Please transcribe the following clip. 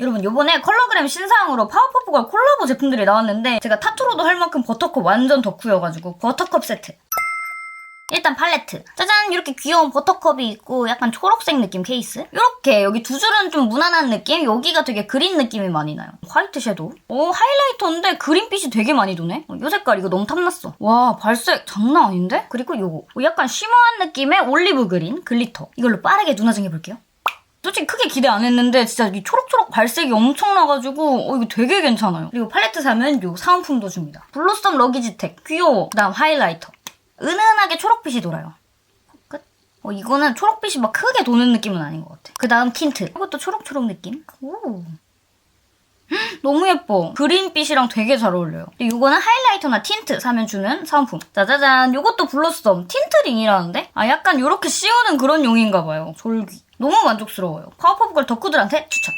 여러분 요번에 컬러그램 신상으로 파워퍼프걸 콜라보 제품들이 나왔는데 제가 타투로도 할 만큼 버터컵 완전 덕후여가지고 버터컵 세트. 일단 팔레트. 짜잔! 이렇게 귀여운 버터컵이 있고 약간 초록색 느낌 케이스? 이렇게 여기 두 줄은 좀 무난한 느낌? 여기가 되게 그린 느낌이 많이 나요. 화이트 섀도우? 오 하이라이터인데 그린빛이 되게 많이 도네? 어, 요 색깔 이거 너무 탐났어. 와 발색 장난 아닌데? 그리고 요거. 어, 약간 쉬머한 느낌의 올리브 그린 글리터. 이걸로 빠르게 눈화장 해볼게요. 솔직히 크게 기대 안 했는데 진짜 이 초록초록 발색이 엄청 나가지고 어 이거 되게 괜찮아요. 그리고 팔레트 사면 요 사은품도 줍니다. 블로썸 러기지텍 귀여워. 그다음 하이라이터 은은하게 초록빛이 돌아요. 끝. 어 이거는 초록빛이 막 크게 도는 느낌은 아닌 것 같아. 그 다음 틴트 이것도 초록초록 느낌. 오. 헉, 너무 예뻐. 그린빛이랑 되게 잘 어울려요. 그리고 이거는 하이라이터나 틴트 사면 주는 사은품. 짜자잔. 이것도 블러썸 틴트링이라는데? 아 약간 이렇게 씌우는 그런 용인가 봐요. 졸귀. 너무 만족스러워요. 파워퍼프걸 덕후들한테 추천.